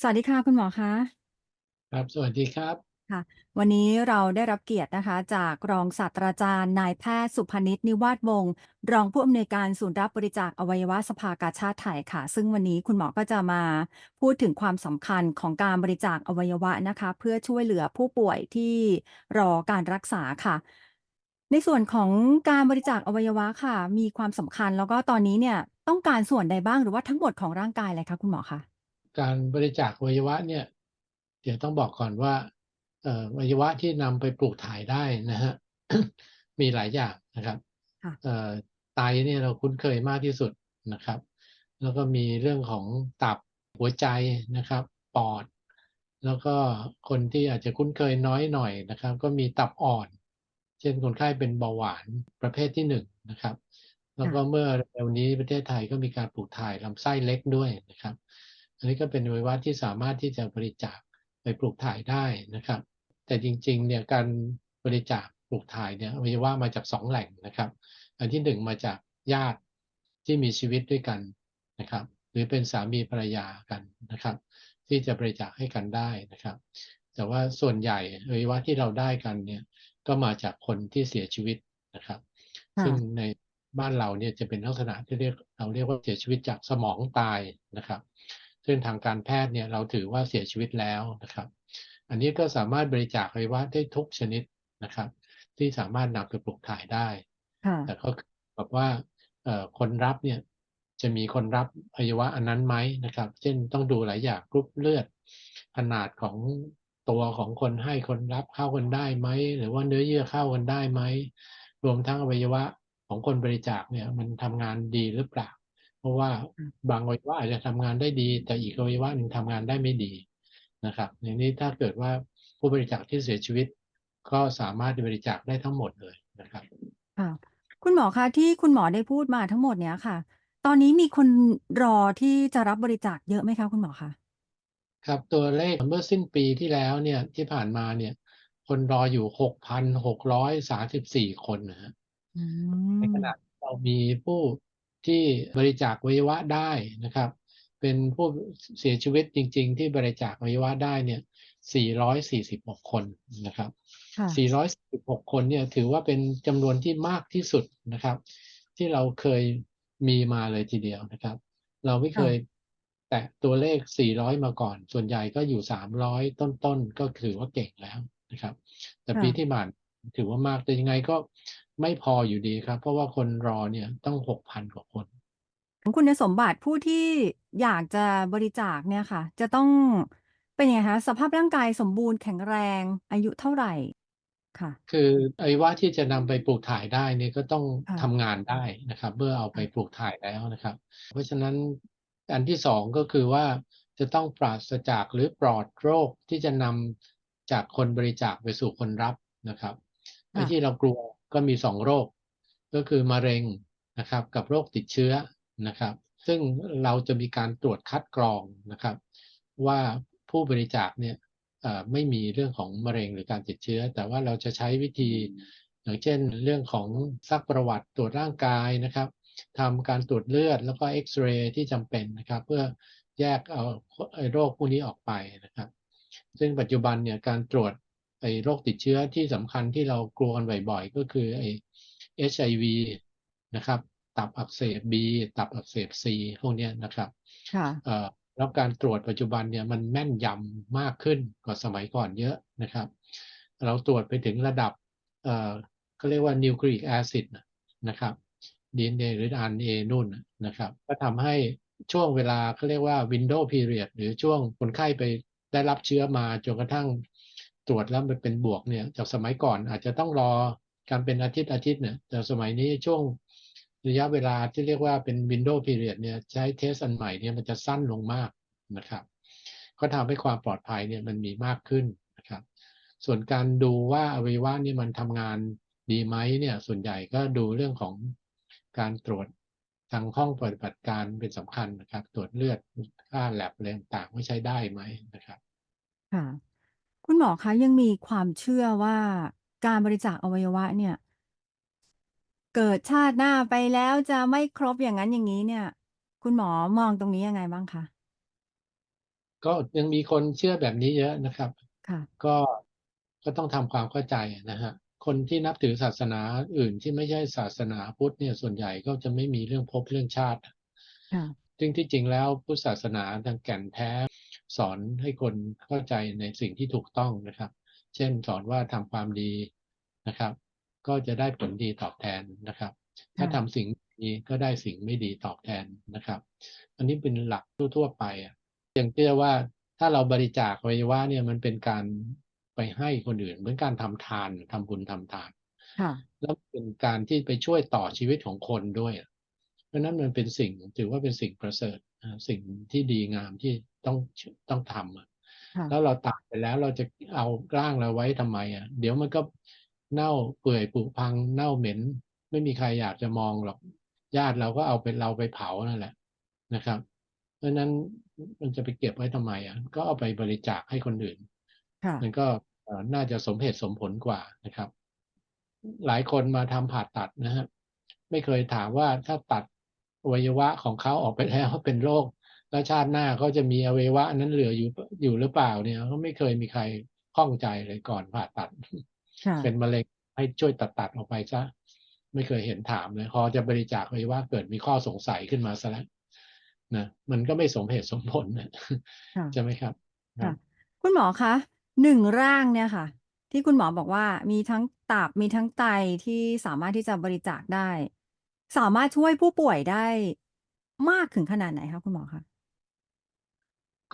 สวัสดีค่ะ คุณหมอคะ ครับ สวัสดีครับ ค่ะ วันนี้เราได้รับเกียรตินะคะ จากรองศาสตราจารย์ นายแพทย์ สุพนิช นิวาสวงศ์ รองผู้อำนวยการศูนย์รับบริจาคอวัยวะสภากาชาดไทยค่ะ ซึ่งวันนี้คุณหมอก็จะมาพูดถึงความสำคัญของการบริจาคอวัยวะนะคะ เพื่อช่วยเหลือผู้ป่วยที่รอการรักษาค่ะ ในส่วนของการบริจาคอวัยวะค่ะ มีความสำคัญ แล้วก็ตอนนี้เนี่ยต้องการส่วนใดบ้าง หรือว่าทั้งหมดของร่างกายเลยคะคุณหมอคะ? การบริจาคอวัยวะเนี่ย เดี๋ยวต้องบอกก่อนว่าเอ่ออวัยวะที่นำไปปลูกถ่ายได้นะครับมีหลายอย่างนะครับค่ะเอ่อไตเนี่ยเราคุ้นเคยมากที่สุดนะครับ แล้วก็มีเรื่องของตับหัวใจนะครับ ปอด แล้วก็คนที่อาจจะคุ้นเคยน้อยหน่อยนะครับ ก็มีตับอ่อน เช่นคนไข้เป็นเบาหวานประเภทที่1นะครับ แล้วค่ก็ะเมื่อเร็วๆนี้ประเทศไทยก็มีการปลูกถ่ายลำไส้เล็กด้วยนะครับ อันนี้ก็เป็นอวัยวะที่สามารถที่จะบริจาคไปปลูกถ่ายได้นะครับ แต่จริงๆเนี่ยการบริจาคปลูกถ่ายเนี่ยอวัยวะมาจาก 2 แหล่งนะครับ อันที่ 1 มาจากญาติที่มีชีวิตด้วยกันนะครับ หรือเป็นสามีภรรยากันนะครับ ที่จะบริจาคให้กันได้นะครับ แต่ว่าส่วนใหญ่อวัยวะที่เราได้กันเนี่ยก็มาจากคนที่เสียชีวิตนะครับค่ซึ่งะในบ้านเราเนี่ยจะเป็นลักษณะที่เรียกเราเรียกว่าเสียชีวิตจากสมองตายนะครับ ซึ่งทางการแพทย์เนี่ยเราถือว่าเสียชีวิตแล้วนะครับ อันนี้ก็สามารถบริจาคอวัยวะได้ทุกชนิดนะครับ ที่สามารถนำไปปลูกถ่ายได้ค่แต่ะก็แบบว่าเอ่อคนรับเนี่ยจะมีคนรับอวัยวะอันนั้นไหมนะครับ เช่นต้องดูหลายอย่างกรุ๊ปเลือด ขนาดของตัวของคนให้คนรับเข้ากันได้ไหม หรือว่าเนื้อเยื่อเข้ากันได้ไหม รวมทั้งอวัยวะของคนบริจาคเนี่ยมันทำงานดีหรือเปล่า เพราะว่าอืมบางอวัยวะอาจจะทำงานได้ดี แต่อีกอวัยวะหนึ่งทำงานได้ไม่ดีนะครับ อย่างนี้ถ้าเกิดว่าผู้บริจาคที่เสียชีวิต ก็สามารถบริจาคได้ทั้งหมดเลยนะครับค่ะคุณหมอคะที่คุณหมอได้พูดมาทั้งหมดเนี้ยค่ะ ตอนนี้มีคนรอที่จะรับบริจาคเยอะไหมคะคุณหมอคะ?ครับตัวเลขเมื่อสิ้นปีที่แล้วเนี่ยที่ผ่านมาเนี่ยคนรออยู่6,634คนนะครับอืในขณะมที่เรามีผู้ ที่บริจาคอวัยวะได้นะครับ เป็นผู้สเสียชีวิตจริง ๆ ที่บริจาคอวัยวะได้เนี่ย 446 คนนะครับค่ะ446คนเนี่ยถือว่าเป็นจำนวนที่มากที่สุดนะครับ ที่เราเคยมีมาเลยทีเดียวนะครับ เราไม่คเค่ยะแตะตัวเลข 400 มาก่อน ส่วนใหญ่ก็อยู่ 300 ต้นๆ ก็ถือว่าเก่งแล้วนะครับ แต่ค่ปีะที่ผ่านถือว่ามาก แต่ยังไงก็ ไม่พออยู่ดีครับ เพราะว่าคนรอเนี่ยต้อง6,000กว่าคน คุณสมบัติผู้ที่อยากจะบริจาคเนี่ยค่ะ จะต้องเป็นยังไงคะ?สภาพร่างกายสมบูรณ์แข็งแรงอายุเท่าไร?ค่ะคืออวัยวะที่จะนำไปปลูกถ่ายได้เนี่ยก็ต้องค่ทะำงานได้นะครับ เมื่อเอาคไป่ะปลูกถ่ายแล้วนะครับ เพราะฉะนั้นอันที่2ก็คือว่าจะต้องปราศจากหรือปลอดโรคที่จะนำจากคนบริจาคไปสู่คนรับนะครับไอค้่ะที่เรากลัว ก็มี 2 โรค ก็คือมะเร็งนะครับกับโรคติดเชื้อนะครับ ซึ่งเราจะมีการตรวจคัดกรองนะครับ ว่าผู้บริจาคเนี่ยไม่มีเรื่องของมะเร็งหรือการติดเชื้อ แต่ว่าเราจะใช้วิธี อย่างเช่น เรื่องของซักประวัติตรวจร่างกายนะครับทำการตรวจเลือดแล้วก็เอ็กซเรย์ที่จำเป็นนะครับ เพื่อแยกเอาโรคพวกนี้ออกไปนะครับ ซึ่งปัจจุบันเนี่ยการตรวจ ไอ้โรคติดเชื้อที่สำคัญที่เรากลัวกันบ่อยๆ ก็คือไอ้ HIV นะครับ ตับอักเสบ B ตับอักเสบ C พวกเนี้ยนะครับค่ะเอ่อแล้วการตรวจปัจจุบันเนี่ยมันแม่นยำมากขึ้นกว่าสมัยก่อนเยอะนะครับ เราตรวจไปถึงระดับเอ่อเขาเรียกว่า Nucleic Acid น่ะนะครับ DNA หรือ RNA นู่นน่ะนะครับ ก็ทำให้ช่วงเวลาเขาเรียกว่า Window Period หรือช่วงคนไข้ไปได้รับเชื้อมาจนกระทั่ง ตรวจแล้วมันเป็นบวกเนี่ยจากสมัยก่อนอาจจะต้องรอกันเป็นอาทิตย์ๆเนี่ยแต่สมัยนี้ช่วงระยะเวลาที่เรียกว่าเป็น Window Period เนี่ยใช้เทสต์อันใหม่เนี่ยมันจะสั้นลงมากนะครับ ก็ทำให้ความปลอดภัยเนี่ยมันมีมากขึ้นนะครับ ส่วนการดูว่าอวัยวะนี่มันทำงานดีไหมเนี่ยส่วนใหญ่ก็ดูเรื่องของการตรวจทางห้องปฏิบัติการเป็นสำคัญนะครับ ตรวจเลือดค่า Lab อะไรต่างๆว่าใช้ได้ไหมนะครับ ค่ะ คุณหมอคะ ยังมีความเชื่อว่า การบริจาคอวัยวะเนี่ย เกิดชาติหน้าไปแล้วจะไม่ครบอย่างงั้นอย่างงี้เนี่ย คุณหมอมองตรงนี้ยังไงบ้างคะ?ก็ยังมีคนเชื่อแบบนี้เยอะนะครับ ค่ะ ก็ก็ต้องทำความเข้าใจนะฮะ คนที่นับถือศาสนาอื่นที่ไม่ใช่ศาสนาพุทธเนี่ยส่วนใหญ่ก็จะไม่มีเรื่องภพเรื่องชาติ ค่ะ ซึ่งที่จริงแล้วพุทธศาสนาทางแก่นแท้ สอนให้คนเข้าใจในสิ่งที่ถูกต้องนะครับ เช่นสอนว่าทำความดีนะครับ ก็จะได้ผลดีตอบแทนนะครับ ถ้าทำสิ่งดีก็ได้สิ่งไม่ดีตอบแทนนะครับ อันนี้เป็นหลักทั่วๆไปอะอย่างเชื่อว่าถ้าเราบริจาคอวัยวะเนี่ยมันเป็นการไปให้คนอื่น เหมือนการทำทานทำบุญทำทานค่ะแล้วเป็นการที่ไปช่วยต่อชีวิตของคนด้วย เพราะฉะนั้นมันเป็นสิ่งถือว่าเป็นสิ่งประเสริฐนะ สิ่งที่ดีงามที่ต้องต้องทำอะค่ะแล้วเราตายไปแล้วเราจะเอาร่างเราไว้ทำไมอะ เดี๋ยวมันก็เน่าเปื่อยผุพัง เน่าเหม็น ไม่มีใครอยากจะมองหรอกญาติเราก็เอาไปเราไปเผานั่นแหละนะครับ เพราะฉะนั้นมันจะไปเก็บไว้ทำไมอะ ก็เอาไปบริจาคให้คนอื่นค่ะมันก็เอ่อน่าจะสมเหตุสมผลกว่านะครับ หลายคนมาทำผ่าตัดนะฮะไม่เคยถามว่าถ้าตัด อวัยวะของเขาออกไปแล้วเป็นโรคแล้วชาติหน้าเขาจะมีอวัยวะนั้นเหลืออยู่อยู่หรือเปล่าเนี่ยเขาไม่เคยมีใครข้องใจเลยก่อนผ่าตัดค่ะเป็นมะเร็งให้ช่วยตัดตัดออกไปซะไม่เคยเห็นถามเลยพอจะบริจาคอวัยวะเกิดมีข้อสงสัยขึ้นมาซะแล้วนะมันก็ไม่สมเหตุสมผลนะค่ะใช่ไหมครับค่ะคุณหมอคะหนึ่งร่างเนี่ยค่ะ ที่คุณหมอบอกว่ามีทั้งตับมีทั้งไตที่สามารถที่จะบริจาคได้ สามารถช่วยผู้ป่วยได้มากถึงขนาดไหนคะคุณหมอคะ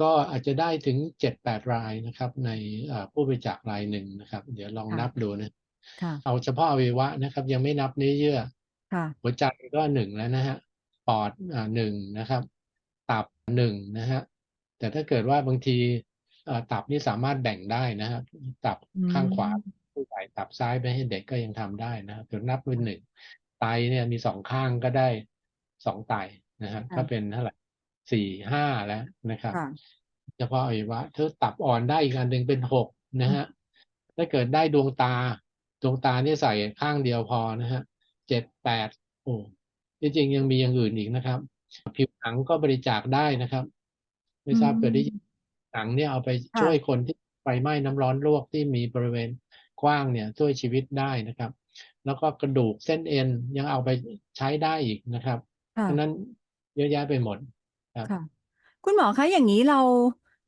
ก็อาจจะได้ถึงเจ็ดแปดรายนะครับ ในเอ่อผู้บริจาครายหนึ่งนะครับ เดี๋ยวลองค่ะ นับดูนะค่ะ เอาเฉพาะอวัยวะนะครับ ยังไม่นับเนื้อเยื่อ ค่ะ หัวใจก็หนึ่งแล้วนะฮะปอดอ่าหนึ่งนะครับ ตับหนึ่งนะฮะแต่ถ้าเกิดว่าบางทีเอ่อตับนี่สามารถแบ่งได้นะครับตับอืมข้างขวาผู้ใหญ่ตับซ้ายไปให้เด็กก็ยังทำได้นะครับถึงนับเป็นหนึ่งไต เนี่ยมีสองข้างก็ได้สองไตนะฮะก็เป็นเท่าไหร่สี่ห้าแล้วนะครับค่ะเฉพาะอวัยวะถ้าตับอ่อนได้อีกอันหนึ่งเป็นหกนะฮะถ้าเกิดได้ดวงตา ดวงตานี่ใส่ข้างเดียวพอนะฮะเจ็ดแปดโอ้ที่จริงยังมีอย่างอื่นอีกนะครับ ผิวหนังก็บริจาคได้นะครับ ไม่ทราบอืมเกิดได้ยินหนังเนี่ยเอาไปค่ะช่วยคนที่ไฟไหม้น้ำร้อนลวกที่มีบริเวณกว้างเนี่ยช่วยชีวิตได้นะครับ แล้วก็กระดูกเส้นเอ็นยังเอาไปใช้ได้อีกนะครับเพค่ะราะฉะนั้นเยอะแยะไปหมดครับค่ะคุณหมอคะอย่างนี้เรา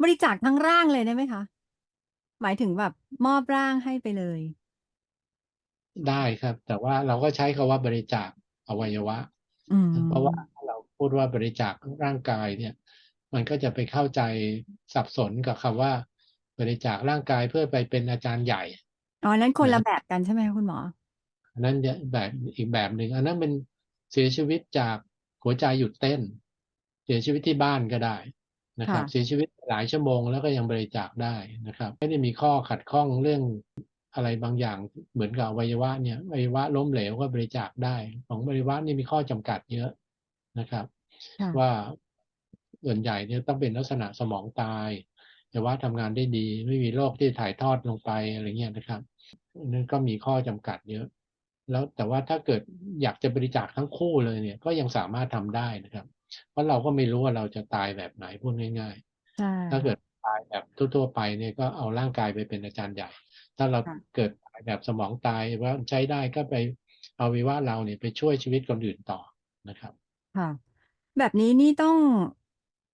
บริจาคทั้งร่างเลยได้ไหมคะ หมายถึงแบบมอบร่างให้ไปเลย ได้ครับ แต่ว่าเราก็ใช้คาว่าบริจาคอวัยวะอืมเพราะว่าถ้าเราพูดว่าบริจาคร่างกายเนี่ย มันก็จะไปเข้าใจสับสนกับคำว่า บริจาคร่างกายเพื่อไปเป็นอาจารย์ใหญ่อ๋อนั้นคนละนะแบบกันใช่ไหมคะคุณหมอ อันนั้นจะแบบอีกแบบหนึ่งอันนั้นเป็นเสียชีวิตจากหัวใจหยุดเต้น เสียชีวิตที่บ้านก็ได้นะครับค่ะเสียชีวิตหลายชั่วโมงแล้วก็ยังบริจาคได้นะครับ ไม่ได้มีข้อขัดข้องเรื่องอะไรบางอย่างเหมือนกับอวัยวะเนี่ยอวัยวะล้มเหลวก็บริจาคได้ ของอวัยวะนี่มีข้อจำกัดเยอะนะครับค่ะว่าส่วนใหญ่เนี่ยต้องเป็นลักษณะสมองตายแต่ว่าทำงานได้ดี ไม่มีโรคที่ถ่ายทอดลงไปอะไรเงี้ยนะครับนั่นก็มีข้อจำกัดเยอะ แล้วแต่ว่าถ้าเกิดอยากจะบริจาคทั้งคู่เลยเนี่ย ก็ยังสามารถทำได้นะครับ เพราะเราก็ไม่รู้ว่าเราจะตายแบบไหนพูดง่ายใช่ๆถ้าเกิดตายแบบทั่วๆไปเนี่ยก็เอาร่างกายไปเป็นอาจารย์ใหญ่ ถ้าเราค่ะเกิดตายแบบสมองตายว่าใช้ได้ก็ไปเอาวิว่าเราเนี่ยไปช่วยชีวิตคนอื่นต่อนะครับ ค่ะ แบบนี้นี่ต้อง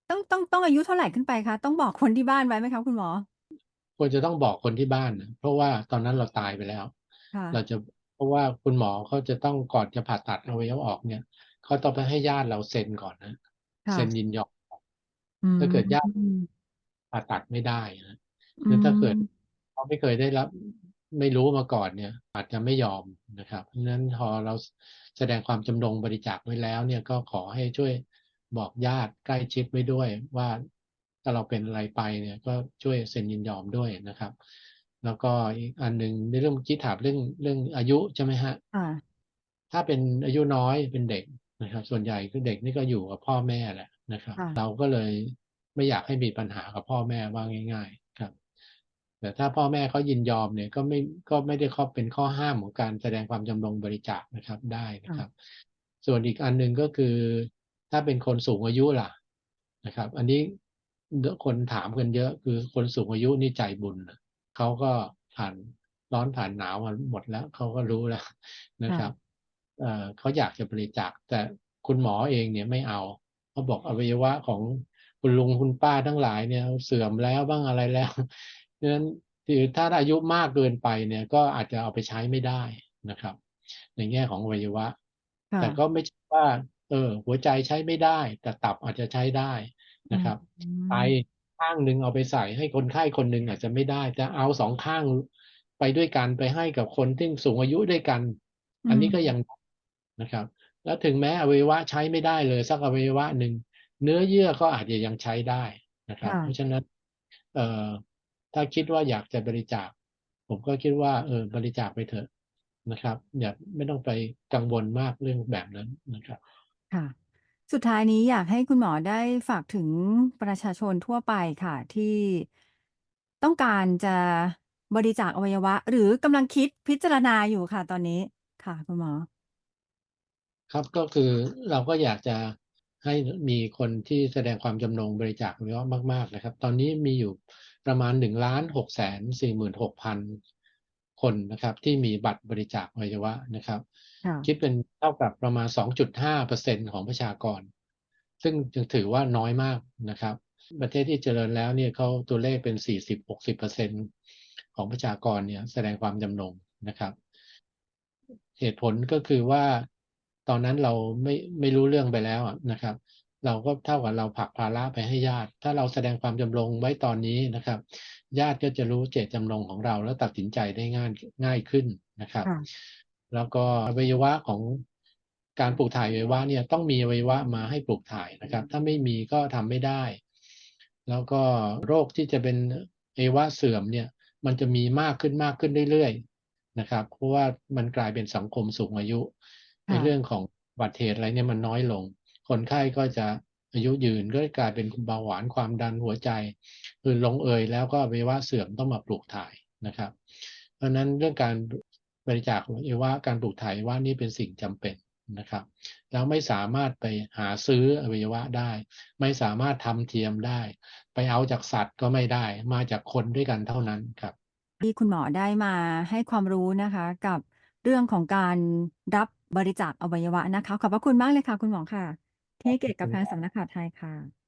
ต้องต้องต้องอายุเท่าไหร่ขึ้นไปคะต้องบอกคนที่บ้านไว้ไหมคะคุณหมอควรจะต้องบอกคนที่บ้านนะเพราะว่าตอนนั้นเราตายไปแล้วค่ะเราจะ เพราะว่าคุณหมอเขาจะต้องก่อนจะผ่าตัดอวัยวะออกเนี่ยเขาต้องไปให้ญาติเราเซ็นก่อนนะค่ะเซ็นยินยอมอืมถ้าเกิดญาติอืมผ่าตัดไม่ได้นะอืคือถ้าเกิดมเขาไม่เคยได้รับไม่รู้มาก่อนเนี่ย อาจจะไม่ยอมนะครับ เพราะฉะนั้นพอเราแสดงความจำนงบริจาคไว้แล้ว เนี่ยก็ขอให้ช่วยบอกญาติใกล้ชิดไว้ด้วยว่าถ้าเราเป็นอะไรไปเนี่ย ก็ช่วยเซ็นยินยอมด้วยนะครับ แล้วก็อีกอันหนึ่งในเรื่องเมื่อกี้ถามเรื่องเรื่องอายุใช่ไหมฮะค่ะถ้าเป็นอายุน้อยเป็นเด็กนะครับ ส่วนใหญ่คือเด็กนี่ก็อยู่กับพ่อแม่แหละนะครับค่ะเราก็เลยไม่อยากให้มีปัญหากับพ่อแม่ว่าง่าย ๆ ครับ แต่ถ้าพ่อแม่เขายินยอมเนี่ยก็ไม่ก็ไม่ได้ข้อเป็นข้อห้ามของการแสดงความจำนงบริจาคนะครับได้นะครับ ส่วนอีกอันหนึ่งก็คือ ถ้าเป็นคนสูงอายุล่ะนะครับ อันนี้คนถามกันเยอะคือคนสูงอายุนี่ใจบุญน่ะ เขาก็ผ่านร้อนผ่านหนาวมาหมดแล้วเขาก็รู้แล้วนะค่ะครับเอ่อเขาอยากจะบริจาคแต่คุณหมอเองเนี่ยไม่เอาเขาบอกอวัยวะของคุณลุงคุณป้าทั้งหลายเนี่ยเสื่อมแล้วบ้างอะไรแล้วเพราะฉะนั้นคือถ้าอายุมากเกินไปเนี่ยก็อาจจะเอาไปใช้ไม่ได้นะครับ ในแง่ของอวัยวะค่ะแต่ก็ไม่ใช่ว่า เออ หัวใจใช้ไม่ได้ แต่ตับอาจจะใช้ได้อืนะครับไตม ข้างหนึ่งเอาไปใส่ให้คนไข้คนหนึ่งอาจจะไม่ได้แต่เอา2ข้างไปด้วยกันไปให้กับคนที่สูงอายุด้วยกันอือันนี้ก็มยังนะครับ แล้วถึงแม้อวัยวะใช้ไม่ได้เลย สักอวัยวะหนึ่งเนื้อเยื่อก็อาจจะยังใช้ได้นะครับค่ะเพราะฉะนั้น เอ่อถ้าคิดว่าอยากจะบริจาค ผมก็คิดว่า เออบริจาคไปเถอะนะครับ อย่าไม่ต้องไปกังวลมากเรื่องแบบนั้นนะครับ ค่ะ สุดท้ายนี้อยากให้คุณหมอได้ฝากถึงประชาชนทั่วไปค่ะ ที่ต้องการจะบริจาคอวัยวะ หรือกำลังคิดพิจารณาอยู่ค่ะตอนนี้ค่ะ คุณหมอ ครับก็คือเราก็อยากจะให้มีคนที่แสดงความจำนงบริจาคอวัยวะมากๆนะครับ ตอนนี้มีอยู่ประมาณ1,646,000คนนะครับ ที่มีบัตรบริจาคอวัยวะนะครับค่ะคิดเป็นเท่ากับประมาณ 2.5%ของประชากร ซึ่งยังถือว่าน้อยมากนะครับ ประเทศที่เจริญแล้วเนี่ยเขาตัวเลขเป็น 40-60%ของประชากรเนี่ยแสดงความจำนงนะครับ เหตุผลก็คือว่าตอนนั้นเราไม่ไม่รู้เรื่องไปแล้วอะนะครับ เราก็เท่ากับเราผลักภาระไปให้ญาติ ถ้าเราแสดงความจำนงไว้ตอนนี้นะครับ ญาติก็จะรู้เจตจำนงของเราแล้วตัดสินใจได้ง่ายง่ายขึ้นนะครับค่ะแล้วก็อวัยวะของ การปลูกถ่ายอวัยวะเนี่ยต้องมีอวัยวะมาให้ปลูกถ่ายนะครับ ถ้าไม่มีก็ทำไม่ได้ แล้วก็โรคที่จะเป็นอวัยวะเสื่อมเนี่ยมันจะมีมากขึ้นมากขึ้นเรื่อยๆนะครับ เพราะว่ามันกลายเป็นสังคมสูงอายุ ในค่ะเรื่องของอุบัติเหตุอะไรเนี่ยมันน้อยลง คนไข้ก็จะอายุยืนก็กลายเป็นเบาหวานความดันหัวใจ คือลงเอยแล้วก็อวัยวะเสื่อมต้องมาปลูกถ่ายนะครับ เพราะฉะนั้นเรื่องการบริจาคอวัยวะการปลูกถ่ายอวัยวะนี่เป็นสิ่งจำเป็น นะครับ แล้วไม่สามารถไปหาซื้ออวัยวะได้ ไม่สามารถทำเทียมได้ ไปเอาจากสัตว์ก็ไม่ได้ มาจากคนด้วยกันเท่านั้นครับที่คุณหมอได้มาให้ความรู้นะคะ กับเรื่องของการรับบริจาคอวัยวะนะคะ ขอบพระคุณมากเลยค่ะ คุณหมอค่ะ ที่เกียรติกับทางสำนักข่าวไทยค่ะ